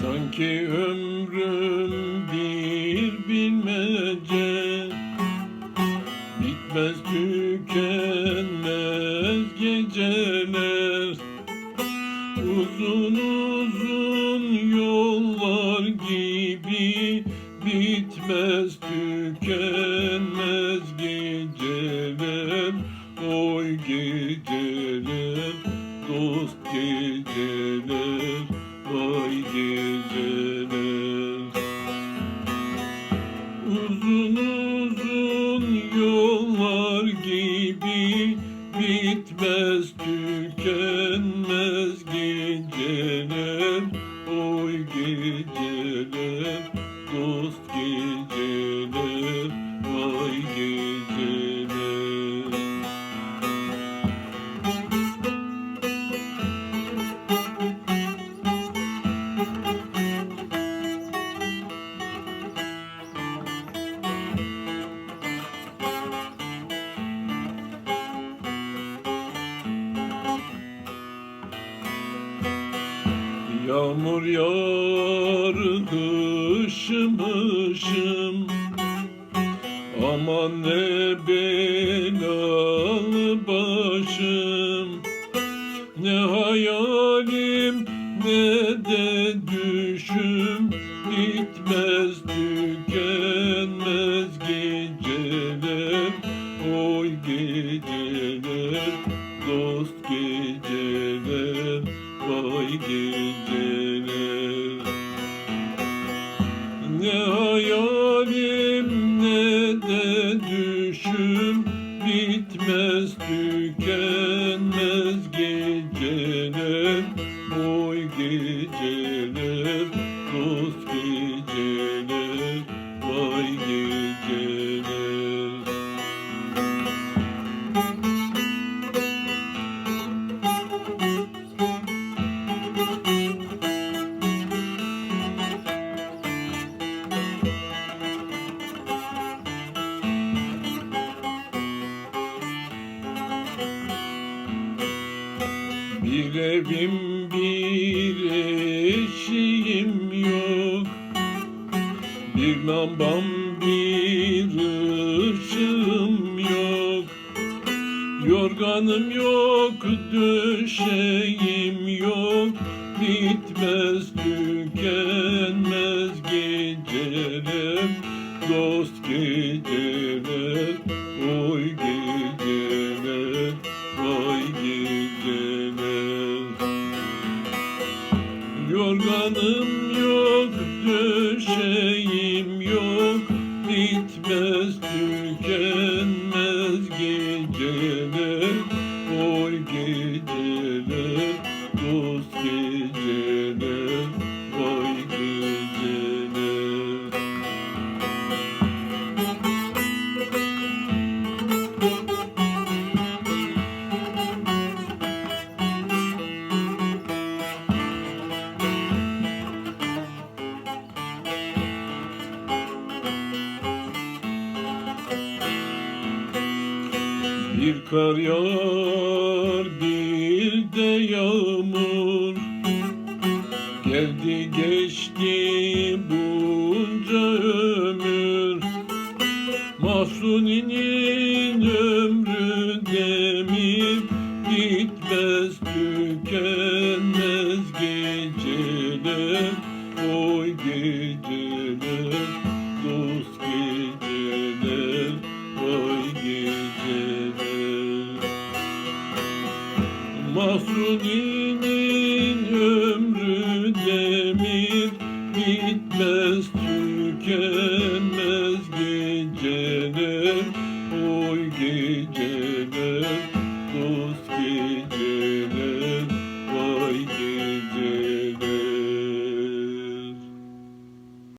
Sanki ömrüm bir bilmece Bitmez tükenmez geceler Uzun uzun yollar gibi Bitmez tükenmez geceler Oy geceler dost geceler Vay geceler Uzun uzun geceler Oy geceler dost geceler Yağmur yağar hışım hışım Aman ne belalı başım. Ne hayalim ne de düşüm. Bitmez tükenmez geceler. Oy geceler dost geceler Vay geceler Ne hayalim ne de düşüm Bitmez tükenmez geceler Oy geceler Bir evim bir eşiğim yok. Bir lambam bir ışığım yok. Yorganım yok döşeğim yok. Bitmez tükenmez Oy Bir kar yağar bir de yağmur. Geldi geçti bunca ömür. Mahsuni'nin ömrü demir Bitmez tükenmez geceler. Oy geceler dost geceler